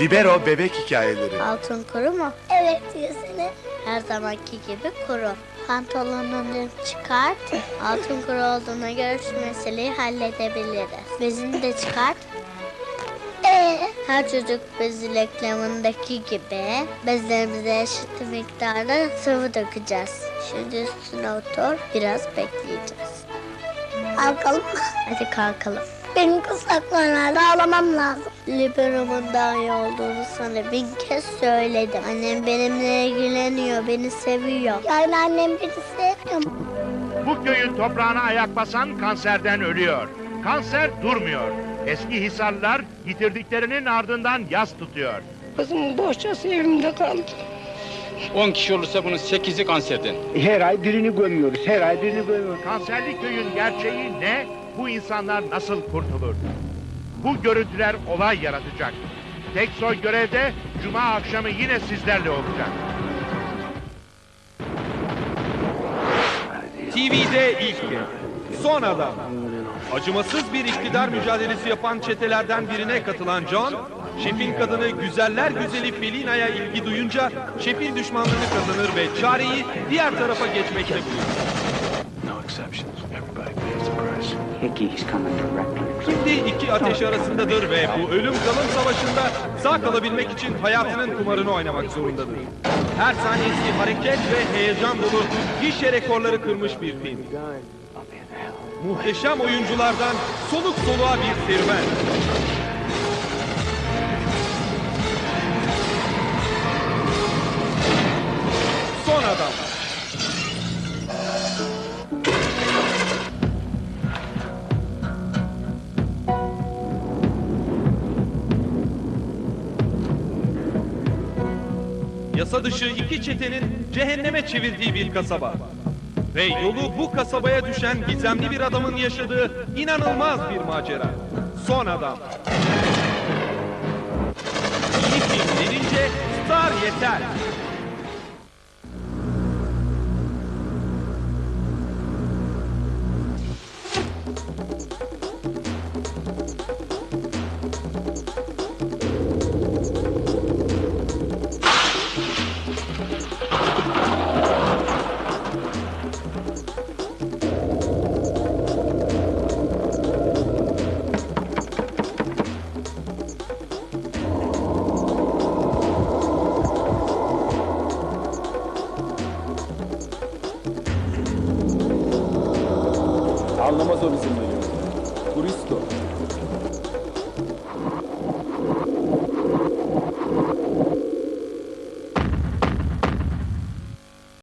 Libero Bebek Hikayeleri. Altın kuru mu? Evet yüzüne. Her zamanki gibi kuru. Pantolonunu çıkart. Altın kuru olduğuna göre şu meseleyi halledebiliriz. Bezini de çıkart. Ee, Her çocuk bezi reklamındaki gibi bezlerimize eşit miktarda sıvı dökeceğiz. Şimdi üstüne otur. Biraz bekleyeceğiz. kalkalım mı? Hadi kalkalım. Benim kısaklarına ağlamam lazım. Libero'mun daha iyi olduğunu sana bin kez söyledim. Annem benimle ilgileniyor, beni seviyor. Yani annem beni sevmiyor mu? Bu köyün toprağına ayak basan kanserden ölüyor. Kanser durmuyor. Eski Hisarlılar yitirdiklerinin ardından yas tutuyor. Kızımın bohçası evimde kaldı. 10 kişi olursa bunun 8'i kanserden. Her ay birini gömüyoruz, her ay birini gömüyoruz. Kanserli köyün gerçeği ne? Bu insanlar nasıl kurtulur? Bu görüntüler olay yaratacak. Tek soy görevde Cuma akşamı yine sizlerle olacak. TV'de ilk kez. Son adam. Acımasız bir iktidar mücadelesi yapan çetelerden birine katılan John, şefin kadını güzeller güzeli Felina'ya ilgi duyunca şefin düşmanlığını kazanır ve çareyi diğer tarafa geçmekte bulur. Hickey's coming directly. Şimdi iki ateş arasındadır ve bu ölüm kalım savaşında sağ kalabilmek için hayatının kumarını oynamak zorundadır. Her saniyesi hareket ve heyecan dolu gişe rekorları kırmış bir film. Muhteşem oyunculardan soluk soluğa bir serüven. Yasa dışı iki çetenin cehenneme çevirdiği bir kasaba. Ve yolu bu kasabaya düşen gizemli bir adamın yaşadığı inanılmaz bir macera. Son adam. İyi film denince star yeter. Anlamaz o bizim. Turisto.